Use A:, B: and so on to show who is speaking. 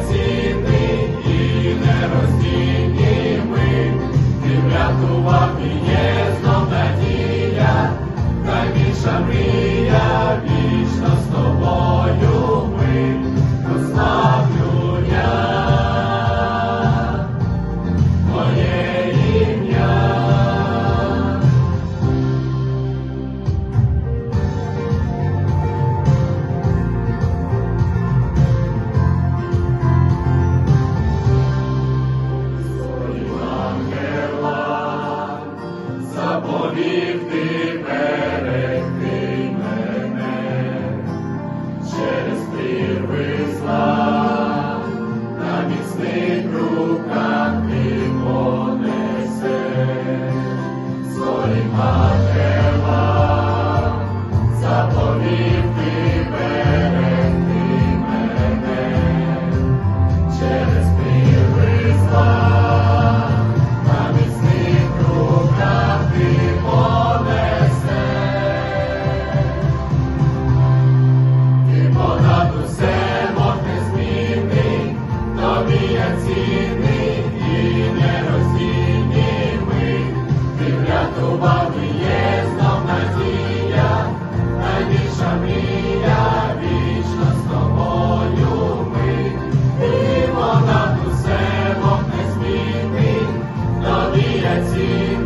A: безцінний і нерозцінні ми, ти врятував і є. заповів берегти мене, через ти висла на міцний. see.